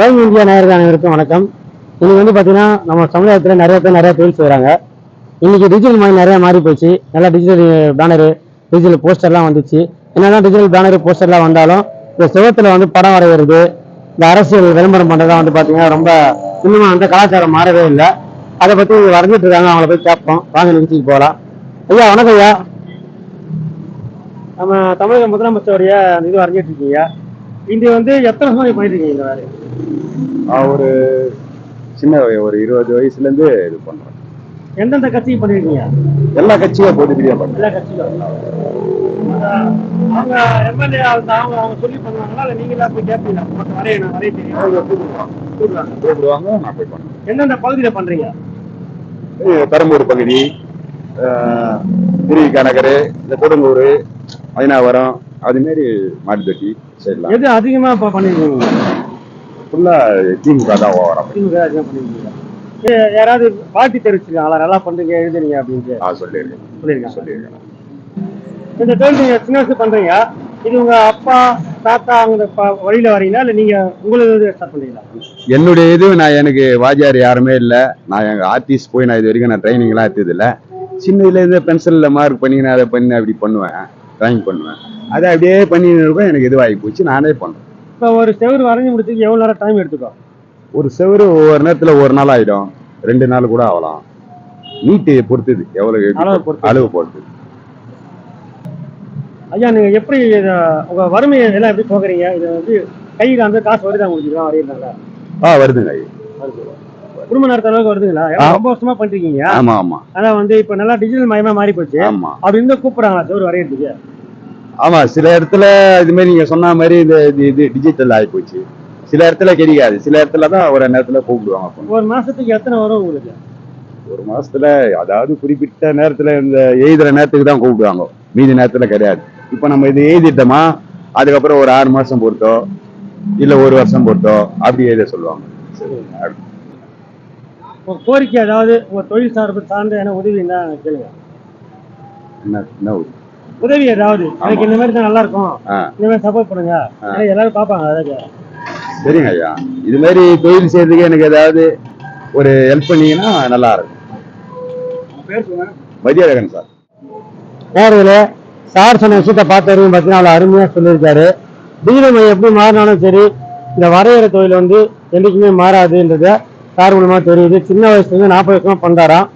Time India நேயர்கள் அனைவருக்கும் வணக்கம். இன்னைக்கு வந்து பார்த்தீங்கன்னா நம்ம சமுதாயத்தில் நிறைய பேர் நிறைய தொழில் செய்கிறாங்க இன்னைக்கு டிஜிட்டல் மாதிரி நிறைய மாறி போச்சு. நல்லா டிஜிட்டல் பேனரு டிஜிட்டல் போஸ்டர்லாம் வந்துச்சு. என்னென்னா டிஜிட்டல் பேனரு போஸ்டர்லாம் வந்தாலும் இந்த சுவத்துல வந்து படம் வரைகிறது இந்த அரசியல் விளம்பரம் பண்ணுறதா வந்து பார்த்தீங்கன்னா ரொம்ப இன்னும் வந்து கலாச்சாரம் மாறவே இல்லை. அதை பற்றி வரைஞ்சிட்டு இருக்காங்க. அவங்கள போய் கேட்போம். வாங்க நிகழ்ச்சிக்கு போகலாம். ஐயா வணக்கம் ஐயா. நம்ம தமிழக முதலமைச்சருடைய இது வரைஞ்சிட்டு இருக்கீங்க. இது வந்து எத்தனை வருஷமா பண்ணிட்டு இருக்கீங்க இந்த வேலையை? ஒரு சின்ன ஒரு இருபது வயசுல இருந்து இது பண்றேன் எந்தெந்த கட்சிக்கு பண்ணிருக்கீங்க எல்லா கட்சியும் பொதுப்படியா பண்றேன் எல்லா கட்சியும் அவங்க எம்எல்ஏ அவங்க அவங்க சொல்லி பண்ணுவாங்களா இல்ல நீங்களா போய் கேட்பீங்களா? உனக்கு வரைய நான் வரைய தெரியும். அவங்க கூப்பிடுவாங்க. கூப்பிடுவாங்க. நான் போய் பண்றேன் எந்தெந்த பகுதியில பண்றீங்க? இது பெரம்பூர் பகுதி ஆஹ், திருவிக நகர் இந்த கொடுங்கூர் ஐநாவரம் அது மாரி மாட்டுத்தட்டி சைட்லாம். எது அதிகமா இப்ப பண்ணிருக்கீங்க? ஃபுல்லா திமுக தான் ஓவரம் திமுக அதிகமா பண்ணிருக்கீங்க ஏ, யாராவது பாட்டி தெரிவிச்சிருக்காங்களா? நல்லா பண்றீங்க எழுதுறீங்க அப்படின்ட்டு. நான் சொல்லியிருக்கேன் சொல்லியிருக்காங்க சொல்லியிருக்கேன் இந்த தொழில் நீங்க சின்ன வயசு பண்றீங்க இது உங்க அப்பா தாத்தா அவங்க வழியில வரீங்களா இல்ல நீங்க உங்களுக்கு ஸ்டார்ட் பண்றீங்களா? என்னுடைய இது நான் எனக்கு வாத்தியார் யாருமே இல்லை. நான் எங்க ஆர்டிஸ்ட் போய் நான் இது வரைக்கும் நான் ட்ரைனிங்லாம் எடுத்தது இல்லை சின்னதுல இருந்து பென்சிலில் மார்க் பண்ணி நான் அதை பண்ணி அப்படி பண்ணுவேன். ட்ராயிங் பண்ணுவேன். அதை அப்படியே பண்ணி இருக்கும் எனக்கு இதுவாகி போச்சு. நானே பண்ணுறேன் இப்ப ஒரு செவரு வரைஞ்சு முடிச்சதுக்கு எவ்வளவு நேரம் டைம் எடுத்துக்கோ? ஒரு செவரு ஒவ்வொரு நேரத்தில் ஒரு நாள் ஆகிடும் ரெண்டு நாள் கூட ஆகலாம். நீட்டு பொறுத்தது. எவ்வளோ அளவு பொறுத்து. ஐயா நீங்க எப்படி இத உங்க வறுமையை எல்லாம் எப்படி போக்குறீங்க? இது வந்து கையில அந்த காசு வருதா உங்களுக்கு? இதெல்லாம் வரையிருந்தாங்க ஆ வருதுங்க குடும்ப நடத்த அளவுக்கு வருதுங்களா. ரொம்ப வருஷமா பண்றீங்க ஆமா ஆமா. ஆனா வந்து இப்ப நல்லா டிஜிட்டல் மயமா மாறி போச்சு ஆமா. அப்படி இருந்தா கூப்பிடுறாங்களா செவரு வரையறதுக்கு? ஆமா சில இடத்துல இது மாதிரி நீங்க சொன்ன மாதிரி இந்த இது இது டிஜிட்டல் ஆகி போச்சு. சில இடத்துல கிடைக்காது. சில இடத்துல தான் ஒரு நேரத்துல கூப்பிடுவாங்க. ஒரு மாசத்துக்கு எத்தனை வரும் உங்களுக்கு? ஒரு மாசத்துல அதாவது குறிப்பிட்ட நேரத்துல இந்த எழுதுற நேரத்துக்கு தான் கூப்பிடுவாங்க. மீதி நேரத்துல கிடையாது. இப்ப நம்ம இது எழுதிட்டோமா அதுக்கப்புறம் ஒரு ஆறு மாசம் பொறுத்தோ இல்ல ஒரு வருஷம் பொறுத்தோ அப்படி எழுத சொல்லுவாங்க. கோரிக்கை அதாவது உங்க தொழில் சார்பு சார்ந்த என்ன உதவி என்ன கேளுங்க. என்ன என்ன ஒரு- உதவி ஏதாவது. எனக்கு இந்த மாதிரி தான் நல்லா இருக்கும். இந்த மாதிரி சப்போர்ட் பண்ணுங்க. எல்லாரும் பாப்பாங்க அதுக்கு சரிங்க ஐயா. இது மாதிரி தொழில் செய்யறதுக்கு எனக்கு ஏதாவது ஒரு ஹெல்ப் பண்ணீங்கன்னா நல்லா இருக்கும் மதியழகன் சார். நேர்களே சார் சொன்ன விஷயத்த பார்த்த வரைக்கும் பார்த்தீங்கன்னா அவ்வளோ அருமையாக சொல்லியிருக்காரு. மையம் எப்படி மாறினாலும் சரி இந்த வரைகிற தொழில் வந்து என்றைக்குமே மாறாதுன்றத சார் மூலமாக தெரியுது. சின்ன வயசுலேருந்து நாற்பது வருஷமா பண்ணுறாராம்